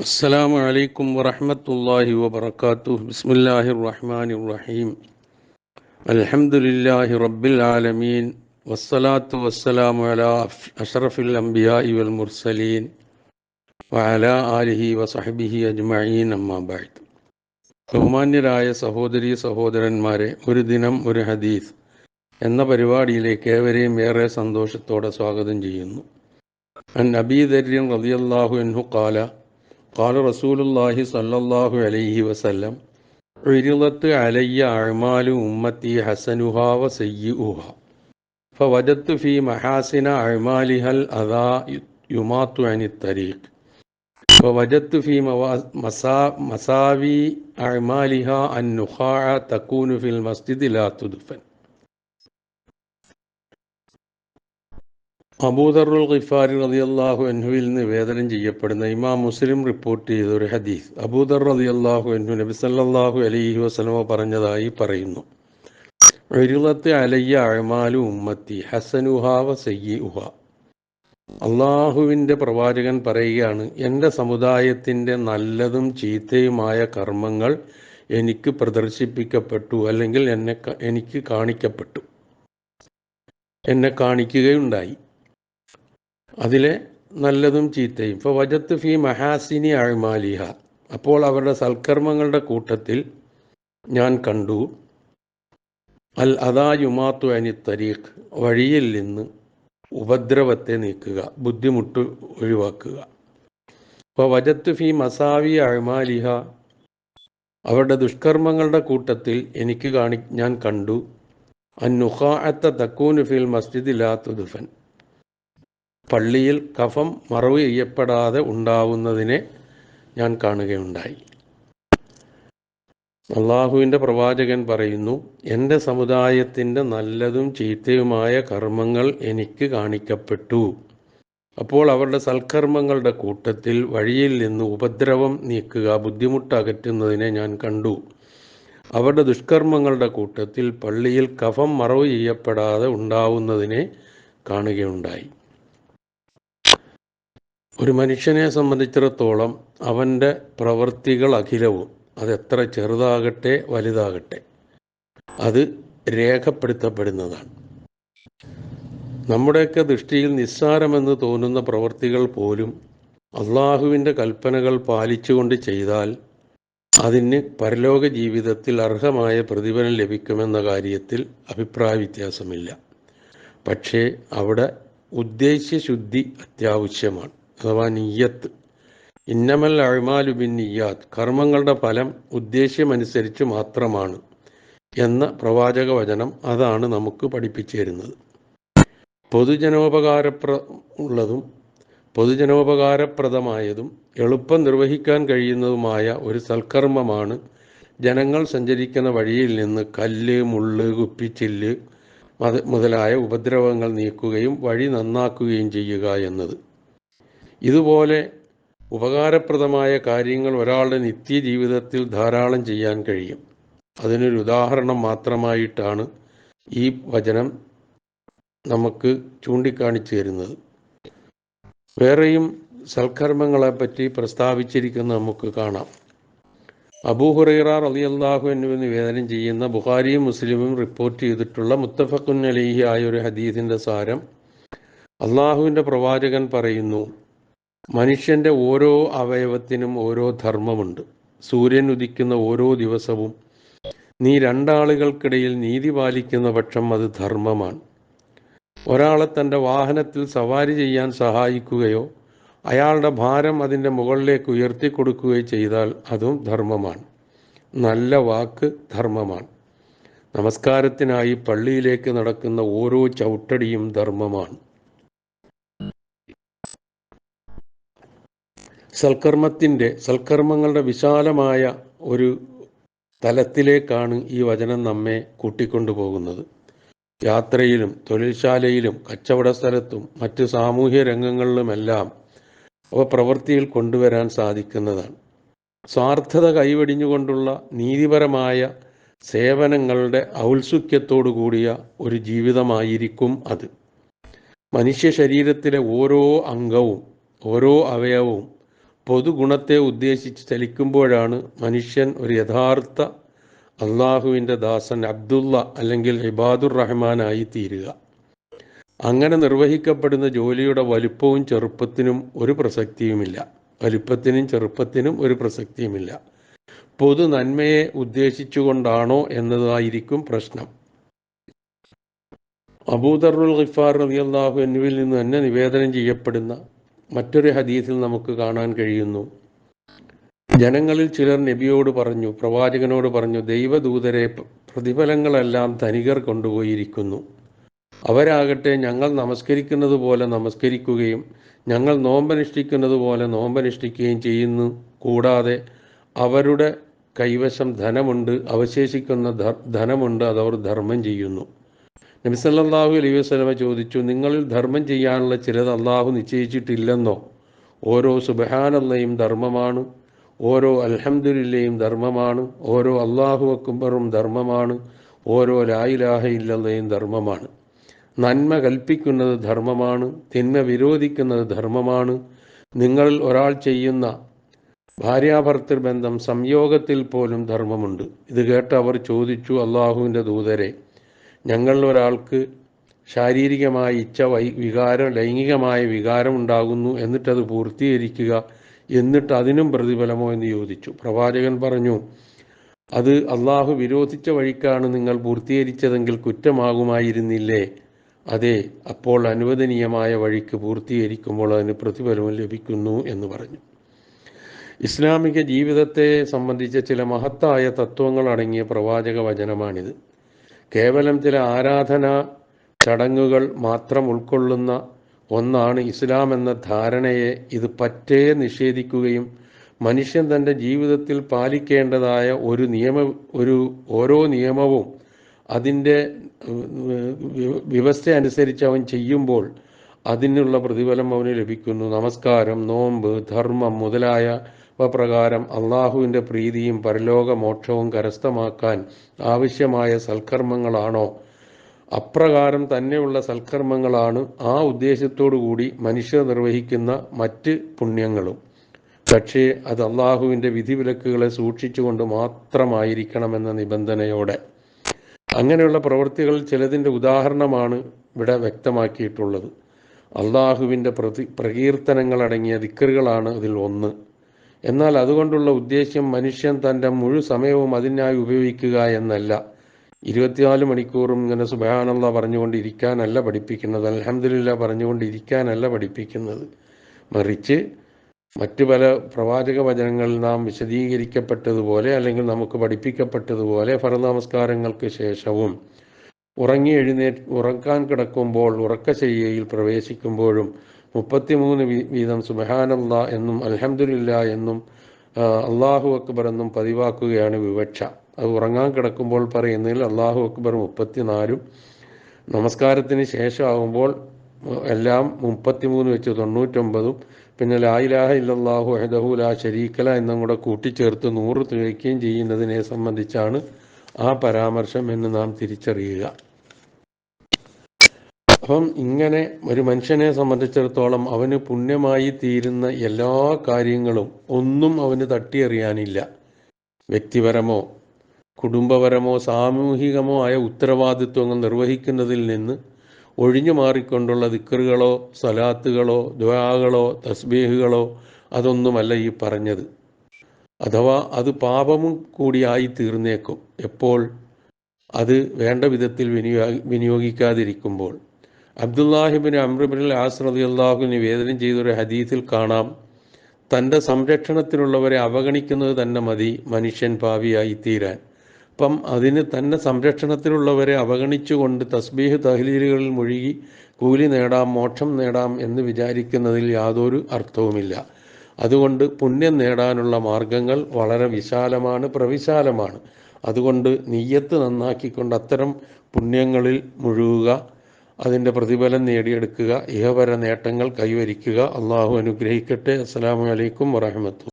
السلام عليكم ورحمة الله وبركاته بسم الله الرحمن الرحيم الحمد لله رب العالمين والصلاة والسلام على أشرف الأنبياء والمرسلين وعلى آله وصحبه أجمعين أما بعد ബഹുമാന്യരായ സഹോദരി സഹോദരന്മാരെ ഒരു ദിനം ഒരു ഹദീസ് എന്ന പരിപാടിയിലേക്ക് ഏവരെയും ഏറെ സന്തോഷത്തോടെ സ്വാഗതം ചെയ്യുന്നു അൻ അബീദര്യൻ റളിയല്ലാഹു അൻഹു ഖാല قال رسول الله صلى الله عليه وسلم عرضت علي أعمال أمتي حسنها وسيئها فوجدت في محاسن أعمالها الأذى يماط عن الطريق فوجدت في موا- مسا- مساوي أعمالها النخاع تكون في المسجد لا تدفن അബൂദറുൽ ഖിഫാരി റളിയല്ലാഹു അൻഹുവിൽ നിവേദനം ചെയ്യപ്പെടുന്ന ഇമാം മുസ്ലിം റിപ്പോർട്ട് ചെയ്ത ഒരു ഹദീസ്. അബൂദർ റളിയല്ലാഹു അൻഹു നബി സല്ലാഹു അലൈഹി വസ്ലമ പറഞ്ഞതായി പറയുന്നു. ഉരുളത്ത് അലയ്യ അഴമാലു ഉമ്മത്തി ഹസനുഹാവ സയ്യി ഉഹ അള്ളാഹുവിന്റെ പ്രവാചകൻ പറയുകയാണ് എന്റെ സമുദായത്തിന്റെ നല്ലതും ചീത്തയുമായ കർമ്മങ്ങൾ എനിക്ക് പ്രദർശിപ്പിക്കപ്പെട്ടു അല്ലെങ്കിൽ എന്നെ എനിക്ക് കാണിക്കപ്പെട്ടു. എന്നെ കാണിക്കുകയുണ്ടായി. അതിലെ നല്ലതും ചീത്തയും. ഇപ്പോൾ വജത്ത് ഫി മഹാസിനി അഴ്മാലിഹ അപ്പോൾ അവരുടെ സൽക്കർമ്മങ്ങളുടെ കൂട്ടത്തിൽ ഞാൻ കണ്ടു. അൽ അദാ യുമാത്തു അനി തരീഖ്. വഴിയിൽ നിന്ന് ഉപദ്രവത്തെ നീക്കുക ബുദ്ധിമുട്ട് ഒഴിവാക്കുക. ഇപ്പോൾ വജത്ത് ഫി മസാവി അഴ്മാലിഹ അവരുടെ ദുഷ്കർമ്മങ്ങളുടെ കൂട്ടത്തിൽ എനിക്ക് കാണി ഞാൻ കണ്ടു. അന്നുഖാഅത്ത തക്കൂനു ഫിൽ മസ്ജിദ് ലാ തുദുഫൻ. പള്ളിയിൽ കഫം മറവ് ചെയ്യപ്പെടാതെ ഉണ്ടാവുന്നതിനെ ഞാൻ കാണുകയുണ്ടായി. അള്ളാഹുവിന്റെ പ്രവാചകൻ പറയുന്നു എന്റെ സമുദായത്തിന്റെ നല്ലതും ചീത്തയുമായ കർമ്മങ്ങൾ എനിക്ക് കാണിക്കപ്പെട്ടു. അപ്പോൾ അവരുടെ സൽക്കർമ്മങ്ങളുടെ കൂട്ടത്തിൽ വഴിയിൽ നിന്ന് ഉപദ്രവം നീക്കുക ബുദ്ധിമുട്ട് അകറ്റുന്നതിനെ ഞാൻ കണ്ടു. അവരുടെ ദുഷ്കർമ്മങ്ങളുടെ കൂട്ടത്തിൽ പള്ളിയിൽ കഫം മറവ് ചെയ്യപ്പെടാതെ ഉണ്ടാവുന്നതിനെ കാണുകയുണ്ടായി. ഒരു മനുഷ്യനെ സംബന്ധിച്ചിടത്തോളം അവന്റെ പ്രവൃത്തികൾ അഖിലവും. അതെത്ര ചെറുതാകട്ടെ വലുതാകട്ടെ. അത് രേഖപ്പെടുത്തപ്പെടുന്നതാണ്. നമ്മുടെയൊക്കെ ദൃഷ്ടിയിൽ നിസ്സാരമെന്ന് തോന്നുന്ന പ്രവൃത്തികൾ പോലും അള്ളാഹുവിന്റെ കൽപ്പനകൾ പാലിച്ചുകൊണ്ട് ചെയ്താൽ അതിന് പരലോക ജീവിതത്തിൽ അർഹമായ പ്രതിഫലം ലഭിക്കുമെന്ന കാര്യത്തിൽ അഭിപ്രായ വ്യത്യാസമില്ല. പക്ഷേ അവിടെ ഉദ്ദേശ്യശുദ്ധി അത്യാവശ്യമാണ്. അഥവാ നീയത്ത് ഇന്നമൽ അഴിമാലു ബിൻ നിയ്യാത്ത്. കർമ്മങ്ങളുടെ ഫലം ഉദ്ദേശ്യമനുസരിച്ച് മാത്രമാണ് എന്ന പ്രവാചക വചനം അതാണ് നമുക്ക് പഠിപ്പിച്ചു തരുന്നത് പൊതുജനോപകാരപ്ര ഉള്ളതും പൊതുജനോപകാരപ്രദമായതും എളുപ്പം നിർവഹിക്കാൻ കഴിയുന്നതുമായ ഒരു സൽക്കർമ്മമാണ് ജനങ്ങൾ സഞ്ചരിക്കുന്ന വഴിയിൽ നിന്ന് കല്ല് മുള്ള് കുപ്പിച്ചില്ല് മത മുതലായ ഉപദ്രവങ്ങൾ നീക്കുകയും വഴി നന്നാക്കുകയും ചെയ്യുക എന്നത്. ഇതുപോലെ ഉപകാരപ്രദമായ കാര്യങ്ങൾ ഒരാളുടെ നിത്യജീവിതത്തിൽ ധാരാളം ചെയ്യാൻ കഴിയും. അതിനൊരു ഉദാഹരണം മാത്രമായിട്ടാണ് ഈ വചനം നമുക്ക് ചൂണ്ടിക്കാണിച്ചു തരുന്നത്. വേറെയും സൽക്കർമ്മങ്ങളെപ്പറ്റി പ്രസ്താവിച്ചിരിക്കുന്ന നമുക്ക് കാണാം. അബൂഹുറൈറ അള്ളാഹു അൻഹു നിവേദനം ചെയ്യുന്ന ബുഹാരിയും മുസ്ലിമും റിപ്പോർട്ട് ചെയ്തിട്ടുള്ള മുത്തഫഖുൻ അലൈഹി ആയ ഒരു ഹദീസിന്റെ സാരം അള്ളാഹുവിന്റെ പ്രവാചകൻ പറയുന്നു മനുഷ്യന്റെ ഓരോ അവയവത്തിനും ഓരോ ധർമ്മമുണ്ട്. സൂര്യൻ ഉദിക്കുന്ന ഓരോ ദിവസവും നീ രണ്ടാളുകൾക്കിടയിൽ നീതി പാലിക്കുന്ന പക്ഷം അത് ധർമ്മമാണ്. ഒരാളെ തന്റെ വാഹനത്തിൽ സവാരി ചെയ്യാൻ സഹായിക്കുകയോ അയാളുടെ ഭാരം അതിന്റെ മുകളിലേക്ക് ഉയർത്തി കൊടുക്കുകയോ ചെയ്താൽ അതും ധർമ്മമാണ്. നല്ല വാക്ക് ധർമ്മമാണ്. നമസ്കാരത്തിനായി പള്ളിയിലേക്ക് നടക്കുന്ന ഓരോ ചവിട്ടടിയും ധർമ്മമാണ്. സൽക്കർമ്മത്തിന്റെ സൽക്കർമ്മങ്ങളുടെ വിശാലമായ ഒരു തലത്തിലേക്കാണ് ഈ വചനം നമ്മെ കൂട്ടിക്കൊണ്ടുപോകുന്നത്. യാത്രയിലും തൊഴിൽശാലയിലും കച്ചവട സ്ഥലത്തും മറ്റ് സാമൂഹ്യ രംഗങ്ങളിലുമെല്ലാം അവ പ്രവൃത്തിയിൽ കൊണ്ടുവരാൻ സാധിക്കുന്നതാണ്. സ്വാർത്ഥത കൈവെടിഞ്ഞുകൊണ്ടുള്ള നീതിപരമായ സേവനങ്ങളുടെ ഔത്സുക്യത്തോടു കൂടിയ ഒരു ജീവിതമായിരിക്കും അത്. മനുഷ്യ ശരീരത്തിലെ ഓരോ അംഗവും ഓരോ അവയവവും പൊതുഗുണത്തെ ഉദ്ദേശിച്ച് ചലിക്കുമ്പോഴാണ് മനുഷ്യൻ ഒരു യഥാർത്ഥ അള്ളാഹുവിന്റെ ദാസൻ അബ്ദുള്ള അല്ലെങ്കിൽ ഇബാദുർ റഹ്മാനായി തീരുക. അങ്ങനെ നിർവഹിക്കപ്പെടുന്ന ജോലിയുടെ വലുപ്പവും ചെറുപ്പത്തിനും ഒരു പ്രസക്തിയുമില്ല. വലുപ്പത്തിനും ചെറുപ്പത്തിനും ഒരു പ്രസക്തിയുമില്ല. പൊതു നന്മയെ ഉദ്ദേശിച്ചുകൊണ്ടാണോ എന്നതായിരിക്കും പ്രശ്നം. അബൂദറുൽ ഖിഫാർ റളിയല്ലാഹു എന്നിവിൽ നിന്ന് തന്നെ നിവേദനം ചെയ്യപ്പെടുന്ന മറ്റൊരു ഹദീസിൽ നമുക്ക് കാണാൻ കഴിയുന്നു. ജനങ്ങളിൽ ചിലർ നബിയോട് പറഞ്ഞു പ്രവാചകനോട് പറഞ്ഞു ദൈവദൂതരെ പ്രതിഫലങ്ങളെല്ലാം ധനികർ കൊണ്ടുപോയിരിക്കുന്നു. അവരാകട്ടെ ഞങ്ങൾ നമസ്കരിക്കുന്നത് പോലെ നമസ്കരിക്കുകയും ഞങ്ങൾ നോമ്പനുഷ്ഠിക്കുന്നത് പോലെ നോമ്പനുഷ്ഠിക്കുകയും ചെയ്യുന്നു. കൂടാതെ അവരുടെ കൈവശം ധനമുണ്ട് അവശേഷിക്കുന്ന ധനമുണ്ട് അതവർ ധർമ്മം ചെയ്യുന്നു. നബി സല്ലല്ലാഹു അലൈഹി വസല്ലമ ചോദിച്ചു നിങ്ങളിൽ ധർമ്മം ചെയ്യാനുള്ള ചിലത് അള്ളാഹു നിശ്ചയിച്ചിട്ടില്ലെന്നോ? ഓരോ സുബഹാനല്ലയും ധർമ്മമാണ് ഓരോ അൽഹംദുലില്ലയും ധർമ്മമാണ് ഓരോ അള്ളാഹു അക്ബറും ധർമ്മമാണ് ഓരോ ലായിലാഹ ഇല്ലല്ലയും ധർമ്മമാണ്. നന്മ കൽപ്പിക്കുന്നത് ധർമ്മമാണ് തിന്മ വിരോധിക്കുന്നത് ധർമ്മമാണ്. നിങ്ങളിൽ ഒരാൾ ചെയ്യുന്ന ഭാര്യാഭർത്തൃബന്ധം സംയോഗത്തിൽ പോലും ധർമ്മമുണ്ട്. ഇത് കേട്ട് അവർ ചോദിച്ചു അള്ളാഹുവിന്റെ ദൂതരെ ഞങ്ങൾ ഒരാൾക്ക് ശാരീരികമായ ഇച്ഛ വൈ വികാരം ലൈംഗികമായ വികാരം ഉണ്ടാകുന്നു എന്നിട്ടത് പൂർത്തീകരിക്കുക എന്നിട്ട് അതിനും പ്രതിഫലമോ എന്ന് ചോദിച്ചു. പ്രവാചകൻ പറഞ്ഞു അത് അള്ളാഹു വിരോധിച്ച വഴിക്കാണ് നിങ്ങൾ പൂർത്തീകരിച്ചതെങ്കിൽ കുറ്റമാകുമായിരുന്നില്ലേ? അതെ അപ്പോൾ അനുവദനീയമായ വഴിക്ക് പൂർത്തീകരിക്കുമ്പോൾ അതിന് പ്രതിഫലവും ലഭിക്കുന്നു എന്ന് പറഞ്ഞു. ഇസ്ലാമിക ജീവിതത്തെ സംബന്ധിച്ച ചില മഹത്തായ തത്വങ്ങൾ അടങ്ങിയ പ്രവാചക വചനമാണിത്. കേവലം ചില ആരാധന ചടങ്ങുകൾ മാത്രം ഉൾക്കൊള്ളുന്ന ഒന്നാണ് ഇസ്ലാം എന്ന ധാരണയെ ഇത് പറ്റേ നിഷേധിക്കുകയും മനുഷ്യൻ തന്റെ ജീവിതത്തിൽ പാലിക്കേണ്ടതായ ഒരു നിയമ ഒരു ഓരോ നിയമവും അതിന്റെ വ്യവസ്ഥ അനുസരിച്ച് അവൻ ചെയ്യുമ്പോൾ അതിനുള്ള പ്രതിഫലം അവന് ലഭിക്കുന്നു. നമസ്കാരം നോമ്പ് ധർമ്മം മുതലായ പ്രകാരം അള്ളാഹുവിന്റെ പ്രീതിയും പരലോക മോക്ഷവും കരസ്ഥമാക്കാൻ ആവശ്യമായ സൽക്കർമ്മങ്ങളാണോ? അപ്രകാരം തന്നെയുള്ള സൽക്കർമ്മങ്ങളാണ് ആ കൂടി മനുഷ്യർ നിർവഹിക്കുന്ന മറ്റ് പുണ്യങ്ങളും. പക്ഷേ അത് അള്ളാഹുവിന്റെ വിധിവിലക്കുകളെ സൂക്ഷിച്ചുകൊണ്ട് മാത്രമായിരിക്കണമെന്ന നിബന്ധനയോടെ. അങ്ങനെയുള്ള പ്രവൃത്തികൾ ചിലതിന്റെ ഉദാഹരണമാണ് ഇവിടെ വ്യക്തമാക്കിയിട്ടുള്ളത്. അള്ളാഹുവിന്റെ പ്രതി പ്രകീർത്തനങ്ങളടങ്ങിയ ദിക്കറുകളാണ് അതിൽ ഒന്ന്. എന്നാൽ അതുകൊണ്ടുള്ള ഉദ്ദേശ്യം മനുഷ്യൻ തന്റെ മുഴു സമയവും അതിനായി ഉപയോഗിക്കുക എന്നല്ല. ഇരുപത്തിനാല് മണിക്കൂറും ഇങ്ങനെ സുബാനുള്ള പറഞ്ഞുകൊണ്ടിരിക്കാനല്ല പഠിപ്പിക്കുന്നത്. അലഹമില്ല പറഞ്ഞുകൊണ്ടിരിക്കാനല്ല പഠിപ്പിക്കുന്നത്. മറിച്ച് മറ്റു പല പ്രവാചക വചനങ്ങളിൽ നാം വിശദീകരിക്കപ്പെട്ടതുപോലെ അല്ലെങ്കിൽ നമുക്ക് പഠിപ്പിക്കപ്പെട്ടതുപോലെ ഫലനമസ്കാരങ്ങൾക്ക് ശേഷവും ഉറങ്ങി എഴുന്നേ ഉറക്കാൻ കിടക്കുമ്പോൾ ഉറക്കശയ്യയിൽ പ്രവേശിക്കുമ്പോഴും മുപ്പത്തിമൂന്ന് വീതം സുബഹാനല്ല എന്നും അലഹമില്ല എന്നും അള്ളാഹു അക്ബർ എന്നും പതിവാക്കുകയാണ് വിവക്ഷ. അത് ഉറങ്ങാൻ കിടക്കുമ്പോൾ പറയുന്നതിൽ അള്ളാഹു അക്ബർ മുപ്പത്തിനാലും. നമസ്കാരത്തിന് ശേഷമാകുമ്പോൾ എല്ലാം മുപ്പത്തിമൂന്ന് വെച്ച് തൊണ്ണൂറ്റൊമ്പതും. പിന്നെ ലായിലാഹ ഇല്ലാഹു അഹദഹു ലാ ഷരീക്കല എന്നും കൂടെ കൂട്ടിച്ചേർത്ത് നൂറ് തികയ്ക്കുകയും ചെയ്യുന്നതിനെ സംബന്ധിച്ചാണ് ആ പരാമർശം എന്ന് നാം തിരിച്ചറിയുക. അപ്പം ഇങ്ങനെ ഒരു മനുഷ്യനെ സംബന്ധിച്ചിടത്തോളം അവന് പുണ്യമായി തീരുന്ന എല്ലാ കാര്യങ്ങളും ഒന്നും അവന് തട്ടിയെറിയാനില്ല. വ്യക്തിപരമോ കുടുംബപരമോ സാമൂഹികമോ ആയ ഉത്തരവാദിത്വങ്ങൾ നിർവഹിക്കുന്നതിൽ നിന്ന് ഒഴിഞ്ഞു മാറിക്കൊണ്ടുള്ള ദിക്കറുകളോ സലാത്തുകളോ ദ്വാകളോ തസ്ബീഹുകളോ അതൊന്നുമല്ല ഈ പറഞ്ഞത്. അഥവാ അത് പാപവും കൂടിയായി തീർന്നേക്കും. എപ്പോൾ? അത് വേണ്ട വിധത്തിൽ വിനിയോഗ വിനിയോഗിക്കാതിരിക്കുമ്പോൾ. അബ്ദുല്ലാഹിബിൻ അമ്രബിൻ ആസ് റതി അള്ളാഹു നിവേദനം ചെയ്തൊരു ഹദീസിൽ കാണാം. തന്റെ സംരക്ഷണത്തിലുള്ളവരെ അവഗണിക്കുന്നത് തന്നെ മതി മനുഷ്യൻ പാവിയായി തീരാൻ. അപ്പം അതിന് തന്നെ സംരക്ഷണത്തിലുള്ളവരെ അവഗണിച്ചുകൊണ്ട് തസ്ബീഹ് തഹ്ലീലുകളിൽ മുഴുകി കൂലി നേടാം മോക്ഷം നേടാം എന്ന് വിചാരിക്കുന്നതിൽ യാതൊരു അർത്ഥവുമില്ല. അതുകൊണ്ട് പുണ്യം നേടാനുള്ള മാർഗങ്ങൾ വളരെ വിശാലമാണ് പ്രവിശാലമാണ്. അതുകൊണ്ട് നെയ്യത്ത് നന്നാക്കിക്കൊണ്ട് അത്തരം പുണ്യങ്ങളിൽ മുഴുകുക അതിന്റെ പ്രതിഫലം നേടിയെടുക്കുക ഇഹപര നേട്ടങ്ങൾ കൈവരിക്കുക. അള്ളാഹു അനുഗ്രഹിക്കട്ടെ. അസ്സാം വലൈക്കും വറഹമത്തു